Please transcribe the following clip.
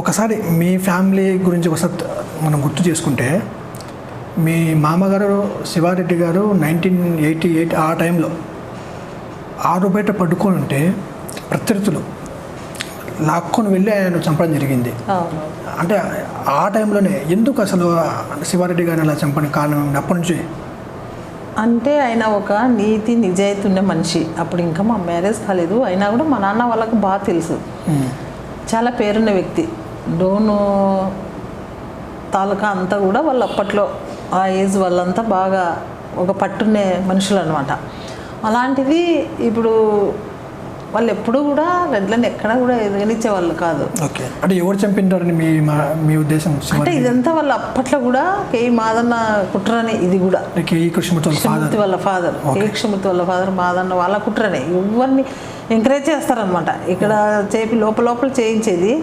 ఒకసారి మీ ఫ్యామిలీ గురించి ఒకసారి మనం గుర్తు చేసుకుంటే మీ మామగారు శివారెడ్డి గారు నైన్టీన్ ఎయిటీ ఎయిట్ ఆ టైంలో ఆరు బయట పడుకొని ఉంటే ప్రత్యర్థులు లాక్కొని వెళ్ళి ఆయన చంపడం జరిగింది. అంటే ఆ టైంలోనే ఎందుకు అసలు శివారెడ్డి గారిని అలా చంపడానికి కారణం? అప్పటి నుంచి? అంటే ఆయన ఒక నీతి నిజాయితీ ఉన్న మనిషి. అప్పుడు ఇంకా మా మ్యారేజ్ కాలేదు. అయినా కూడా మా నాన్న వాళ్ళకు బాగా తెలుసు. చాలా పేరున్న వ్యక్తి. డోను తాలూకా అంతా కూడా వాళ్ళు అప్పట్లో ఆ ఏజ్ వాళ్ళంతా బాగా ఒక పట్టునే మనుషులు అనమాట అలాంటిది ఇప్పుడు వాళ్ళు ఎప్పుడూ కూడా రెడ్లను ఎక్కడ కూడా ఎదగనిచ్చే వాళ్ళు కాదు. ఓకే. అంటే ఎవరు చంపింటారని మీ మా- మీ ఉద్దేశం అంటే ఇదంతా వాళ్ళు అప్పట్లో కూడా కే. మాదన్న కుట్రనే ఇది కూడా. కేఈ కృష్ణమూర్తి వాళ్ళ ఫాదర్. కృష్ణమూర్తి వాళ్ళ ఫాదర్. కే. కృష్ణమూర్తి వాళ్ళ ఫాదర్ మాదన్న వాళ్ళ కుట్రనే. ఎవరిని ఎంకరేజ్ చేస్తారనమాట ఇక్కడ చేపి లోపల లోపల చేయించేది.